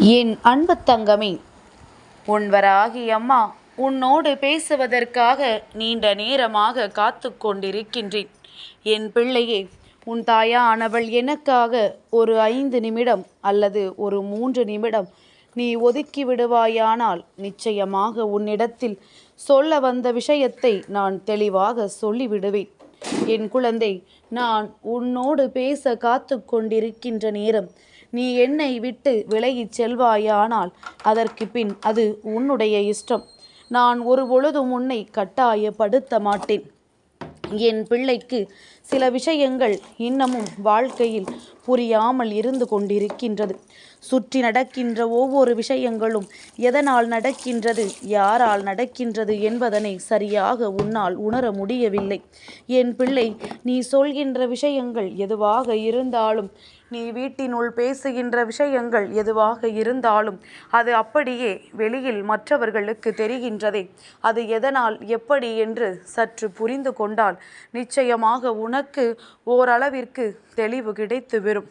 என் அன்பு தங்கமே உன்வராகி அம்மா உன்னோடு பேசுவதற்காக நீண்ட நேரமாக காத்து கொண்டிருக்கின்றேன். என் பிள்ளையே உன் தாயானவள் எனக்காக ஒரு ஐந்து நிமிடம் அல்லது ஒரு மூன்று நிமிடம் நீ ஒதுக்கி விடுவாயானால் நிச்சயமாக உன்னிடத்தில் சொல்ல வந்த விஷயத்தை நான் தெளிவாக சொல்லிவிடுவேன். என் குழந்தை நான் உன்னோடு பேச காத்து கொண்டிருக்கின்ற நேரம் நீ என்னை விட்டு விலகிச் செல்வாயானால் அதற்கு பின் அது உன்னுடைய இஷ்டம். நான் ஒரு பொழுதும் உன்னை கட்டாயப்படுத்த மாட்டேன். என் பிள்ளைக்கு சில விஷயங்கள் இன்னமும் வாழ்க்கையில் புரியாமல் இருந்து கொண்டிருக்கின்றது. சுற்றி நடக்கின்ற ஒவ்வொரு விஷயங்களும் எதனால் நடக்கின்றது யாரால் நடக்கின்றது என்பதனை சரியாக உன்னால் உணர முடியவில்லை. என் பிள்ளை நீ சொல்கின்ற விஷயங்கள் எதுவாக இருந்தாலும் நீ வீட்டினுள் பேசுகின்ற விஷயங்கள் எதுவாக இருந்தாலும் அது அப்படியே வெளியில் மற்றவர்களுக்கு தெரிகின்றதே. அது எதனால் எப்படி என்று சற்று புரிந்து கொண்டால் நிச்சயமாக உனக்கு ஓரளவிற்கு தெளிவு கிடைத்து வரும்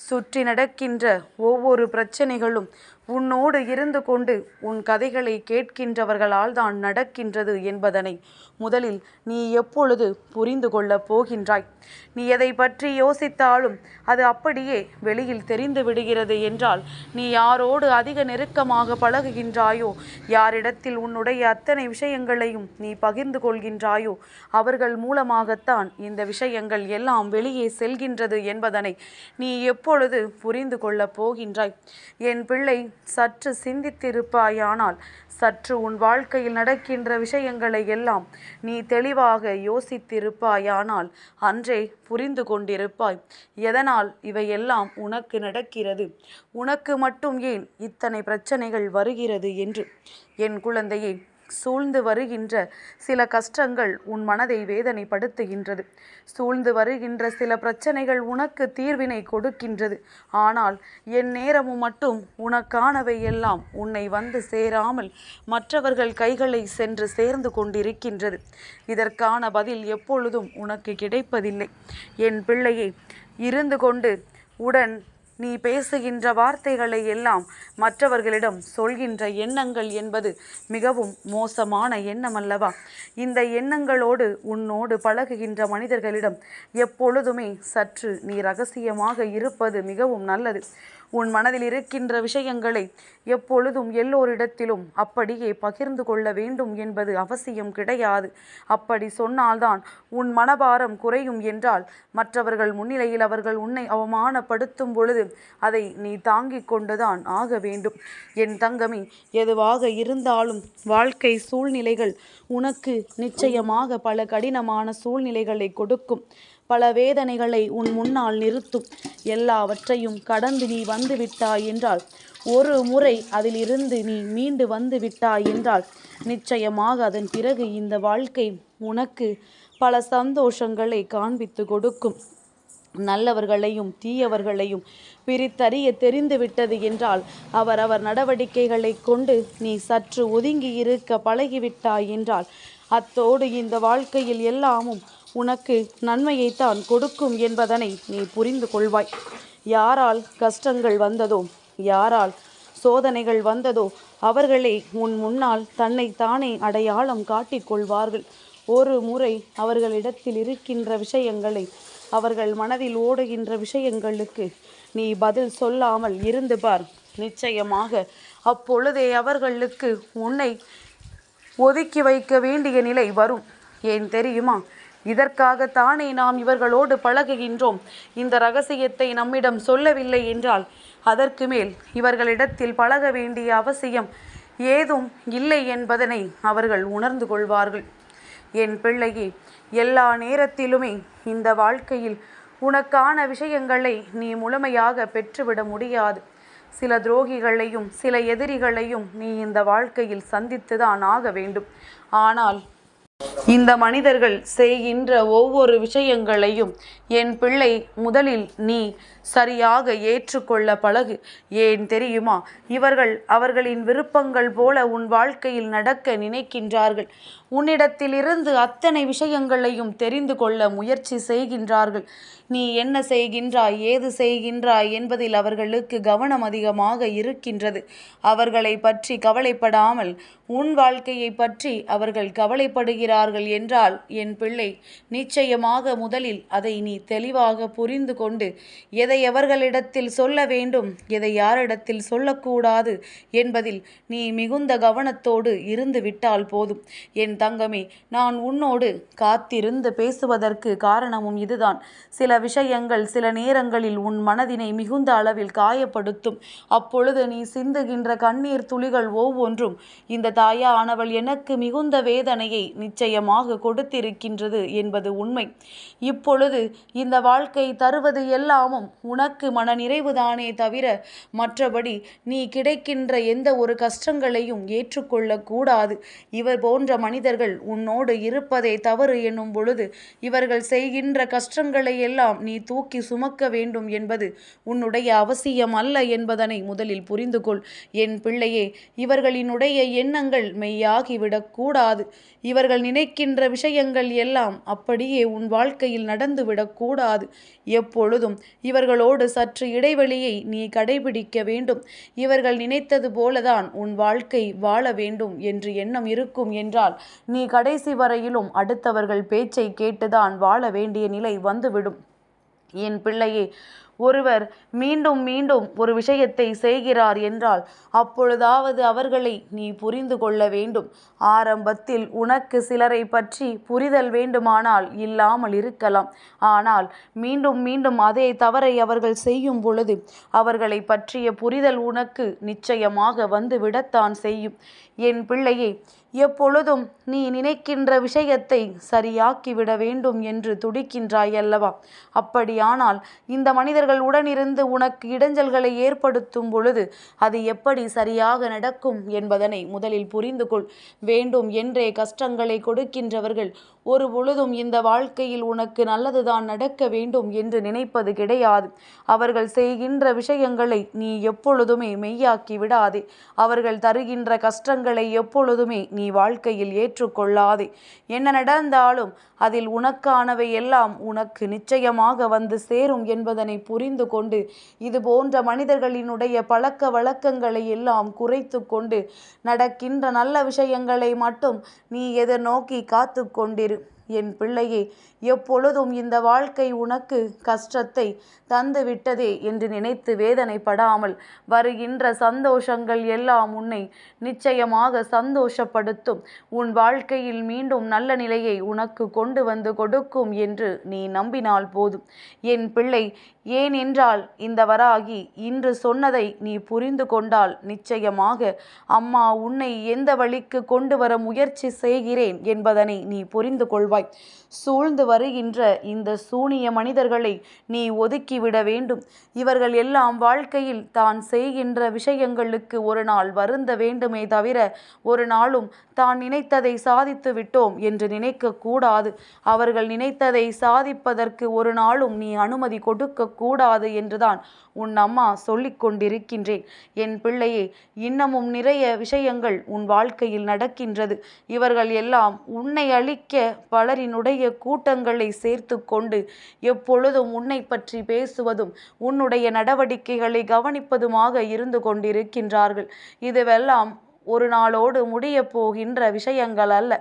சுற்றி நடக்கின்ற ஒவ்வொரு பிரச்சனைகளும் உன்னோடு இருந்து கொண்டு உன் கதைகளை கேட்கின்றவர்களால் தான் நடக்கின்றது என்பதனை முதலில் நீ எப்பொழுது புரிந்து கொள்ளப் போகின்றாய்? நீ எதை பற்றி யோசித்தாலும் அது அப்படியே வெளியில் தெரிந்து விடுகிறது என்றால் நீ யாரோடு அதிக நெருக்கமாக பழகுகின்றாயோ? யாரிடத்தில் உன்னுடைய அத்தனை விஷயங்களையும் நீ பகிர்ந்து கொள்கின்றாயோ? அவர்கள் மூலமாகத்தான் இந்த விஷயங்கள் எல்லாம் வெளியே செல்கின்றது என்பதனை நீ எப்பொழுது புரிந்து கொள்ளப் போகின்றாய்? என் பிள்ளை சற்று சிந்தித்திருப்பாயானால் சற்று உன் வாழ்க்கையில் நடக்கின்ற விஷயங்களை எல்லாம் நீ தெளிவாக யோசித்திருப்பாயானால் அன்றே புரிந்து கொண்டிருப்பாய். எதனால் இவையெல்லாம் உனக்கு நடக்கிறது? உனக்கு மட்டும் ஏன் இத்தனை பிரச்சனைகள் வருகிறது என்று? என் குழந்தையே சூழ்ந்து வருகின்ற சில கஷ்டங்கள் உன் மனதை வேதனைப்படுத்துகின்றது. சூழ்ந்து வருகின்ற சில பிரச்சனைகள் உனக்கு தீர்வினை கொடுக்கின்றது. ஆனால் என் நேரமும் மட்டும் உனக்கானவை எல்லாம் உன்னை வந்து சேராமல் மற்றவர்கள் கைகளை சென்று சேர்ந்து கொண்டிருக்கின்றது. இதற்கான பதில் எப்பொழுதும் உனக்கு கிடைப்பதில்லை. என் பிள்ளையை இருந்து கொண்டு உடன் நீ பேசுகின்ற வார்த்தைகளை எல்லாம் மற்றவர்களிடம் சொல்கின்ற எண்ணங்கள் என்பது மிகவும் மோசமான எண்ணம் அல்லவா இந்த எண்ணங்களோடு உன்னோடு பழகுகின்ற மனிதர்களிடம் எப்பொழுதுமே சற்று நீ ரகசியமாக இருப்பது மிகவும் நல்லது. உன் மனதில் இருக்கின்ற விஷயங்களை எப்பொழுதும் எல்லோரிடத்திலும் அப்படியே பகிர்ந்து கொள்ள வேண்டும் என்பது அவசியம் கிடையாது. அப்படி சொன்னால்தான் உன் மனபாரம் குறையும் என்றால் மற்றவர்கள் முன்னிலையில் அவர்கள் உன்னை அவமானப்படுத்தும் பொழுது அதை நீ தாங்கிக் கொண்டுதான் ஆக வேண்டும். என் தங்கமி எதுவாக இருந்தாலும் வாழ்க்கை சூழ்நிலைகள் உனக்கு நிச்சயமாக பல கடினமான சூழ்நிலைகளை கொடுக்கும். பல வேதனைகளை உன் முன்னால் நிறுத்தும். எல்லாவற்றையும் கடந்து நீ வந்து விட்டாய் என்றால் ஒரு முறை அதிலிருந்து நீ மீண்டு வந்து விட்டாய் என்றால் நிச்சயமாக அதன் பிறகு இந்த வாழ்க்கை உனக்கு பல சந்தோஷங்களை காண்பித்து கொடுக்கும். நல்லவர்களையும் தீயவர்களையும் பிரித்தறிய தெரிந்துவிட்டது என்றால் அவர் அவர் நடவடிக்கைகளை கொண்டு நீ சற்று ஒதுங்கி இருக்க பழகிவிட்டாய் என்றால் அத்தோடு இந்த வாழ்க்கையில் எல்லாமும் உனக்கு நன்மையைத்தான் கொடுக்கும் என்பதனை நீ புரிந்து கொள்வாய். யாரால் கஷ்டங்கள் வந்ததோ யாரால் சோதனைகள் வந்ததோ அவர்களே உன் முன்னால் தன்னை தானே அடையாளம் காட்டிக்கொள்வார்கள் ஒரு முறை அவர்களிடத்தில் இருக்கின்ற விஷயங்களை அவர்கள் மனதில் ஓடுகின்ற விஷயங்களுக்கு நீ பதில் சொல்லாமல் இருந்து பார். நிச்சயமாக அப்பொழுதே அவர்களுக்கு உன்னை ஒதுக்கி வைக்க வேண்டிய நிலை வரும். ஏன் தெரியுமா? இதற்காகத்தானே நாம் இவர்களோடு பழகுகின்றோம். இந்த ரகசியத்தை நம்மிடம் சொல்லவில்லை என்றால் அதற்கு மேல் இவர்களிடத்தில் பழக வேண்டிய அவசியம் ஏதும் இல்லை என்பதனை அவர்கள் உணர்ந்து கொள்வார்கள். என் பிள்ளையே எல்லா நேரத்திலுமே இந்த வாழ்க்கையில் உனக்கான விஷயங்களை நீ முழுமையாக பெற்றுவிட முடியாது. சில துரோகிகளையும் சில எதிரிகளையும் நீ இந்த வாழ்க்கையில் சந்தித்துதான் ஆக வேண்டும். ஆனால் இந்த மனிதர்கள் செய்கின்ற ஒவ்வொரு விஷயங்களையும் என் பிள்ளை முதலில் நீ சரியாக ஏற்றுக்கொள்ள பழகு. ஏன் தெரியுமா? இவர்கள் அவர்களின் விருப்பங்கள் போல உன் வாழ்க்கையில் நடக்க நினைக்கின்றார்கள். உன்னிடத்திலிருந்து அத்தனை விஷயங்களையும் தெரிந்து கொள்ள முயற்சி செய்கின்றார்கள். நீ என்ன செய்கின்றாய்? ஏது செய்கின்றாய்? என்பதில் அவர்களுக்கு கவனம் அதிகமாக இருக்கின்றது. அவர்களை பற்றி கவலைப்படாமல் உன் வாழ்க்கையை பற்றி அவர்கள் கவலைப்படுகிறார்கள் என்றால் என் பிள்ளை நிச்சயமாக முதலில் அதை நீ தெளிவாக புரிந்து கொண்டு எதை எவர்களிடத்தில் சொல்ல வேண்டும் எதை யாரிடத்தில் சொல்லக்கூடாது என்பதில் நீ மிகுந்த கவனத்தோடு இருந்து விட்டால் போதும். என் தங்கமே நான் உன்னோடு காத்திருந்து பேசுவதற்கு காரணமும் இதுதான். சில விஷயங்கள் சில நேரங்களில் உன் மனதினை மிகுந்த அளவில் காயப்படுத்தும். அப்பொழுது நீ சிந்துகின்ற கண்ணீர் துளிகள் ஒவ்வொன்றும் இந்த தாயா ஆனவள் எனக்கு மிகுந்த வேதனையை நிச்சயமாக கொடுத்திருக்கின்றது என்பது உண்மை. இப்பொழுது இந்த வாழ்க்கை தருவது எல்லாமும் உனக்கு மன நிறைவுதானே தவிர மற்றபடி நீ கிடைக்கின்ற எந்த ஒரு கஷ்டங்களையும் ஏற்றுக்கொள்ளக்கூடாது இவர் போன்ற மனிதர்கள் உன்னோடு இருப்பதே தவறு என்னும் பொழுது இவர்கள் செய்கின்ற கஷ்டங்களை எல்லாம் நீ தூக்கி சுமக்க வேண்டும் என்பது உன்னுடைய அவசியம் அல்ல என்பதனை முதலில் புரிந்து கொள். என் பிள்ளையே இவர்களினுடைய எண்ணங்கள் மெய்யாகிவிடக்கூடாது இவர்கள் நினைக்கின்ற விஷயங்கள் எல்லாம் அப்படியே உன் வாழ்க்கையில் நடந்துவிடக்கூடாது எப்பொழுதும் இவர்களோடு சற்று இடைவெளியை நீ கடைபிடிக்க வேண்டும். இவர்கள் நினைத்தது போலதான் உன் வாழ்க்கை வாழ வேண்டும் என்று எண்ணம் இருக்கும் என்றால் நீ கடைசி வரையிலும் அடுத்தவர்கள் பேச்சை கேட்டுதான் வாழ வேண்டிய நிலை வந்துவிடும். என் பிள்ளையே ஒருவர் மீண்டும் மீண்டும் ஒரு விஷயத்தை செய்கிறார் என்றால் அப்பொழுதாவது அவர்களை நீ புரிந்து கொள்ள வேண்டும். ஆரம்பத்தில் உனக்கு சிலரை பற்றி புரிதல் வேண்டுமானால் இல்லாமல் இருக்கலாம். ஆனால் மீண்டும் மீண்டும் அதே தவறை அவர்கள் செய்யும் பொழுது அவர்களை பற்றிய புரிதல் உனக்கு நிச்சயமாக வந்துவிடத்தான் செய்யும். என் பிள்ளையே எப்பொழுதும் நீ நினைக்கின்ற விஷயத்தை சரியாக்கிவிட வேண்டும் என்று துடிக்கின்றாய் அல்லவா? அப்படியானால் இந்த மனிதர்கள் உடனிருந்து உனக்கு இடைஞ்சல்களை ஏற்படுத்தும் பொழுது அது எப்படி சரியாக நடக்கும் என்பதனை முதலில் புரிந்து கொள். வேண்டும் என்றே கஷ்டங்களை கொடுக்கின்றவர்கள் ஒரு பொழுதும் இந்த வாழ்க்கையில் உனக்கு நல்லதுதான் நடக்க வேண்டும் என்று நினைப்பது கிடையாது. அவர்கள் செய்கின்ற விஷயங்களை நீ எப்பொழுதுமே மெய்யாக்கி விடாதே. அவர்கள் தருகின்ற கஷ்டங்களை எப்பொழுதுமே நீ வாழ்க்கையில் ஏற்றுக்கொள்ளாதே. என்ன நடந்தாலும் அதில் உனக்கானவை எல்லாம் உனக்கு நிச்சயமாக வந்து சேரும் என்பதனை புரிந்து கொண்டு இது போன்ற மனிதர்களினுடைய பழக்க வழக்கங்களை எல்லாம் குறைத்து கொண்டு நடக்கின்ற நல்ல விஷயங்களை மட்டும் நீ எதிர்நோக்கி காத்து கொண்டிரு என் பிள்ளையே எப்பொழுதும் இந்த வாழ்க்கை உனக்கு கஷ்டத்தை தந்துவிட்டதே என்று நினைத்து வேதனைப்படாமல் வருகின்ற சந்தோஷங்கள் எல்லாம் உன்னை நிச்சயமாக சந்தோஷப்படுத்தும். உன் வாழ்க்கையில் மீண்டும் நல்ல நிலையை உனக்கு கொண்டு வந்து கொடுக்கும் என்று நீ நம்பினால் போதும். என் பிள்ளை ஏனென்றால் இந்த வராகி இன்று சொன்னதை நீ புரிந்து கொண்டால் நிச்சயமாக அம்மா உன்னை எந்த வழிக்கு கொண்டு வர முயற்சி செய்கிறேன் என்பதனை நீ புரிந்து கொள்வாய். சூழ்ந்து வருகின்ற இந்த சூனிய மனிதர்களை நீ ஒதுக்கிவிட வேண்டும். இவர்கள் எல்லாம் வாழ்க்கையில் தான் செய்கின்ற விஷயங்களுக்கு ஒரு நாள் வருந்த வேண்டுமே தவிர ஒரு நாளும் தான் நினைத்ததை சாதித்து விட்டோம் என்று நினைக்கக்கூடாது அவர்கள் நினைத்ததை சாதிப்பதற்கு ஒரு நாளும் நீ அனுமதி கொடுக்க கூடாது என்றுதான் உன் அம்மா சொல்லிக் கொண்டிருக்கின்றேன். என் பிள்ளையே இன்னமும் நிறைய விஷயங்கள் உன் வாழ்க்கையில் நடக்கின்றது. இவர்கள் எல்லாம் உன்னை அழிக்க பலரினுடைய கூட்டங்களை சேர்த்து கொண்டு எப்பொழுதும் உன்னை பற்றி பேசுவதும் உன்னுடைய நடவடிக்கைகளை கவனிப்பதுமாக இருந்து கொண்டிருக்கின்றார்கள். இதுவெல்லாம் ஒரு நாளோடு முடியப் போகின்ற விஷயங்கள் அல்ல.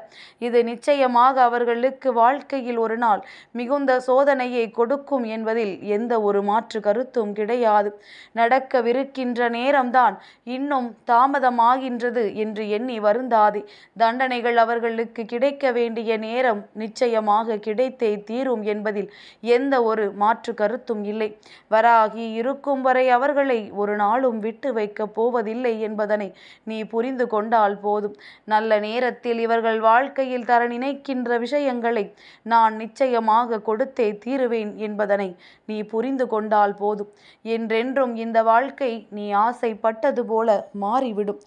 இது நிச்சயமாக அவர்களுக்கு வாழ்க்கையில் ஒரு நாள் மிகுந்த சோதனையை கொடுக்கும் என்பதில் எந்த ஒரு மாற்று கருத்தும் கிடையாது. நடக்கவிருக்கின்ற நேரம்தான் இன்னும் தாமதமாகின்றது என்று எண்ணி வருந்தாதே. தண்டனைகள் அவர்களுக்கு கிடைக்க வேண்டிய நேரம் நிச்சயமாக கிடைத்தே தீரும் என்பதில் எந்த ஒரு மாற்று கருத்தும் இல்லை. வராகி இருக்கும் வரை அவர்களை ஒரு நாளும் விட்டு வைக்கப் போவதில்லை என்பதனை நீ புரிந்து புரிந்து கொண்டால் போதும். நல்ல நேரத்தில் இவர்கள் வாழ்க்கையில் தர நினைக்கின்ற விஷயங்களை நான் நிச்சயமாக கொடுத்தே தீருவேன் என்பதனை நீ புரிந்து கொண்டால் போதும். என்றென்றும் இந்த வாழ்க்கை நீ ஆசைப்பட்டது போல மாறிவிடும்.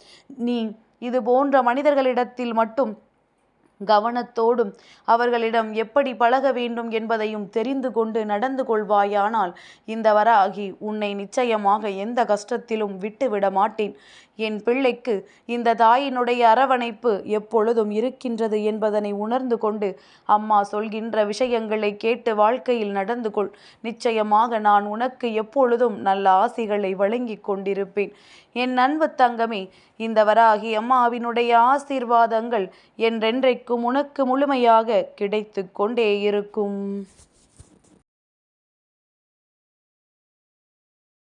நீ இது போன்ற மனிதர்களிடத்தில் மட்டும் கவனத்தோடும் அவர்களிடம் எப்படி பழக வேண்டும் என்பதையும் தெரிந்து கொண்டு நடந்து கொள்வாயானால் இந்த வராகி உன்னை நிச்சயமாக எந்த கஷ்டத்திலும் விட்டுவிட மாட்டேன். என் பிள்ளைக்கு இந்த தாயினுடைய அரவணைப்பு எப்பொழுதும் இருக்கின்றது என்பதனை உணர்ந்து கொண்டு அம்மா சொல்கின்ற விஷயங்களை கேட்டு வாழ்க்கையில் நடந்து கொள். நிச்சயமாக நான் உனக்கு எப்பொழுதும் நல்ல ஆசிகளை வழங்கி கொண்டிருப்பேன். என் அன்பு தங்கமே இந்த வராகி அம்மாவினுடைய ஆசீர்வாதங்கள் என்றென்றைக்கும் உனக்கு முழுமையாக கிடைத்து கொண்டே இருக்கும்.